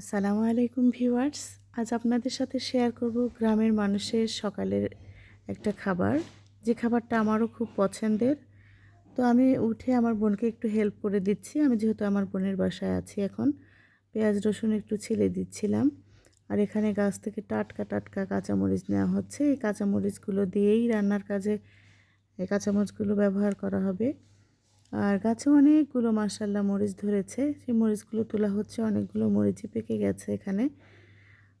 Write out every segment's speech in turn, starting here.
আসসালামু আলাইকুম ভিউয়ার্স। আজ আপনাদের সাথে শেয়ার করব গ্রামের মানুষের সকালের একটা খাবার। যে খাবারটা আমারও খুব পছন্দের। তো আমি উঠে আমার বোনকে একটু হেল্প করে দিচ্ছি। আমি যেহেতু আমার বোনের বাসায় আছি এখন, পেঁয়াজ, রসুন একটু ছিলে দিচ্ছিলাম। আর এখানে গাছ থেকে টাটকা টাটকা কাঁচামরিচ নেওয়া হচ্ছে। এই কাঁচামরিচগুলো দিয়েই রান্নার কাজে, এই কাঁচামরিচগুলো ব্যবহার করা হবে। আর গাছে অনেকগুলো মাসাল্লা মরিচ ধরেছে। সেই মরিচগুলো তোলা হচ্ছে, অনেকগুলো মরিচই পেকে গেছে এখানে।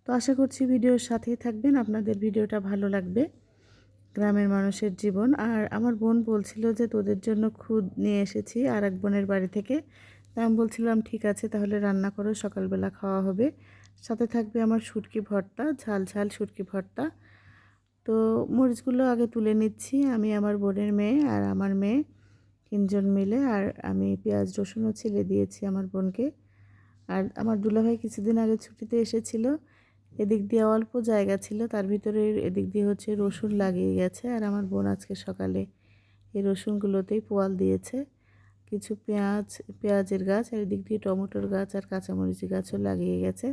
তো আশা করছি ভিডিওর সাথেই থাকবেন। আপনাদের ভিডিওটা ভালো লাগবে, গ্রামের মানুষের জীবন। আর আমার বোন বলছিল যে, তোদের জন্য খুদ নিয়ে এসেছি আর এক বোনের বাড়ি থেকে। আমি বলছিলাম, ঠিক আছে, তাহলে রান্না করো, সকালবেলা খাওয়া হবে। সাথে থাকবে আমার শুটকি ভর্তা, ঝাল ঝাল শুটকি ভর্তা। তো মরিচগুলো আগে তুলে নিচ্ছি, আমি আমার বোনের মেয়ে আর আমার মেয়ে। তিনজন মিলে আর আমি পেঁয়াজ, রসুনও ছেলে দিয়েছি আমার বোনকে। আর আমার দুলাভাই কিছুদিন আগে ছুটিতে এসেছিল, এদিক দিয়ে অল্প জায়গা ছিল, তার ভিতরে এদিক দিয়ে হচ্ছে রসুন লাগিয়ে গেছে। আর আমার বোন আজকে সকালে এই রসুনগুলোতেই পোয়াল দিয়েছে। কিছু পেঁয়াজ, পেঁয়াজের গাছ আর এদিক দিয়ে টমেটোর গাছ আর কাঁচামরিচ গাছও লাগিয়ে গেছে।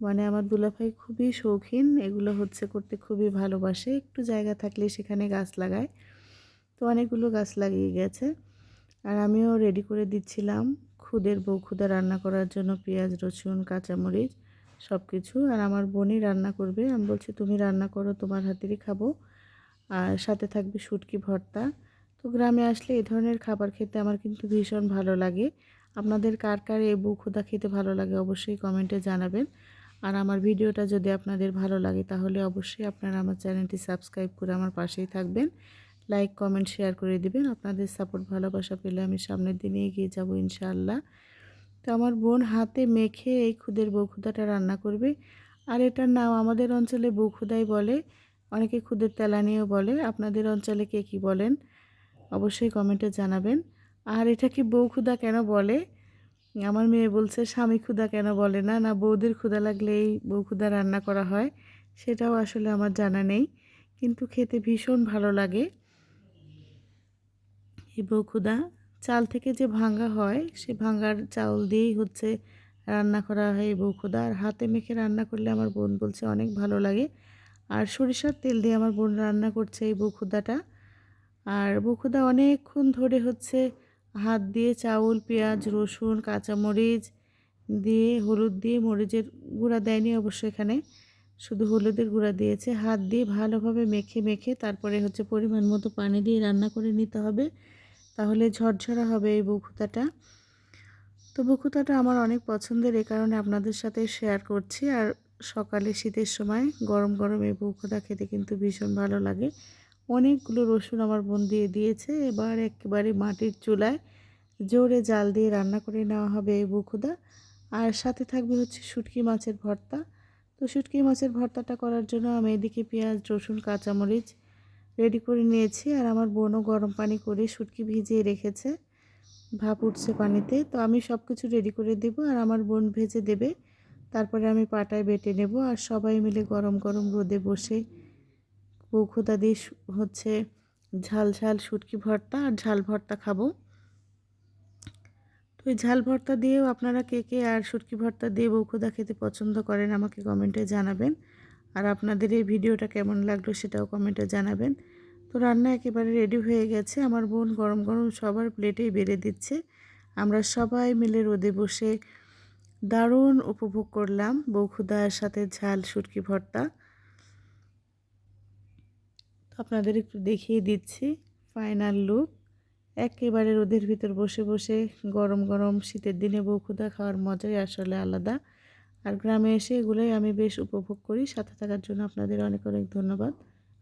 মানে আমার দুলাভাই খুবই শৌখিন, এগুলো হচ্ছে করতে খুবই ভালোবাসে। একটু জায়গা থাকলে সেখানে গাছ লাগায়। তো অনেকগুলো গাছ লাগিয়ে গেছে। আর আমিও রেডি করে দিচ্ছিলাম খুদের বউ খুদা রান্না করার জন্য পেঁয়াজ, রসুন, কাঁচামরিচ সব কিছু আর আমার বোনই রান্না করবে। আমি বলছি, তুমি রান্না করো, তোমার হাতেরই খাব। আর সাথে থাকবে শুটকি ভর্তা। তো গ্রামে আসলে এ ধরনের খাবার খেতে আমার কিন্তু ভীষণ ভালো লাগে। আপনাদের কার কার এই বউ খুদা খেতে ভালো লাগে অবশ্যই কমেন্টে জানাবেন। আর আমার ভিডিওটা যদি আপনাদের ভালো লাগে, তাহলে অবশ্যই আপনারা আমার চ্যানেলটি সাবস্ক্রাইব করে আমার পাশেই থাকবেন। লাইক কমেন্ট শেয়ার করে দিবেন। আপনাদের সাপোর্ট ভালোবাসা পেলে আমি সামনের দিনে এগিয়ে যাব ইনশাআল্লাহ। তো আমার বোন হাতে মেখে এই খুদের বৌখুদাটা রান্না করবে। আর এটার নাম আমাদের অঞ্চলে বৌখুদাই বলে, অনেকে খুদের তেলানিও বলে। আপনাদের অঞ্চলে কে কী বলেন? অবশ্যই কমেন্টে জানাবেন। আর এটা কি বউ ক্ষুদা কেন বলে? আমার মেয়ে বলছে, স্বামী ক্ষুদা কেন বলে না? না বৌদের ক্ষুদা লাগলে এই বউ ক্ষুদা রান্না করা হয়, সেটাও আসলে আমার জানা নেই। কিন্তু খেতে ভীষণ ভালো লাগে। এই বৌখুদা চাল থেকে যে ভাঙ্গা হয়, সে ভাঙ্গার চাউল দিয়েই হচ্ছে রান্না করা হয় বৌখুদা আর হাতে মেখে রান্না করলে আমার বোন বলছে অনেক ভালো লাগে। আর সরিষার তেল দিয়ে আমার বোন রান্না করছে এই বৌখুদাটা আর বৌখুদা অনেকক্ষণ ধরে হচ্ছে হাত দিয়ে চাউল, পেঁয়াজ, রসুন, কাঁচামরিচ দিয়ে, হলুদ দিয়ে মরিচের গুঁড়া দেয়নি অবশ্য এখানে। শুধু হলুদের গুঁড়া দিয়েছে। হাত দিয়ে ভালোভাবে মেখে মেখে তারপরে হচ্ছে পরিমাণ মতো পানি দিয়ে রান্না করে নিতে হবে। তাহলে ঝরঝরা হবে এই বকুতাটা। তো বকুতাটা আমার অনেক পছন্দের, এ কারণে আপনাদের সাথে শেয়ার করছি। আর সকালে শীতের সময় গরম গরম এই বকুতা খেতে কিন্তু ভীষণ ভালো লাগে। অনেকগুলো রসুন আমার বোন দিয়ে দিয়েছে, এবার একেবারে মাটির চুলায় জোরে জাল দিয়ে রান্না করে নেওয়া হবে এই বকুদা আর সাথে থাকবে হচ্ছে শুটকি মাছের ভর্তা। তো শুটকি মাছের ভর্তাটা করার জন্য আমি এদিকে পেঁয়াজ, রসুন, কাঁচামরিচ রেডি করে নিয়েছি আর আমার বোনও গরম পানি করে শুটকি ভিজিয়ে রেখেছে। ভাপ উঠছে পানিতে। তো আমি সব কিছু রেডি করে দেব আর আমার বোন ভেজে দেবে। তারপরে আমি পাটায় বেটে নেব আর সবাই মিলে গরম গরম রোদে বসে বৌখোদা দিয়ে হচ্ছে ঝাল ঝাল শুটকি ভর্তা আর ঝাল ভর্তা খাব। তো এই ঝাল ভর্তা দিয়েও আপনারা কে কে আর শুটকি ভর্তা দিয়ে বৌখোদা খেতে পছন্দ করেন আমাকে কমেন্টে জানাবেন। আর আপনাদের এই ভিডিওটা কেমন লাগল সেটাও কমেন্টে জানাবেন। তো রান্না একেবারে রেডি হয়ে গেছে। আমার বোন গরম গরম সবার প্লেটেই বেড়ে দিচ্ছে। আমরা সবাই মিলে রোদে বসে দারুণ উপভোগ করলাম। বৌখুদার সাথে ঝাল সুটকি ভর্তা। আপনাদের একটু দেখিয়ে দিচ্ছি ফাইনাল লুক একেবারে রোদের ভিতর বসে বসে গরম গরম শীতের দিনে বৌখুদা খাওয়ার মজাই আসলে আলাদা। আর গ্রামে এসে এগুলোই আমি বেশ উপভোগ করি। সাথে থাকার জন্য আপনাদের অনেক অনেক ধন্যবাদ।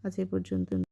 আজ এই পর্যন্ত।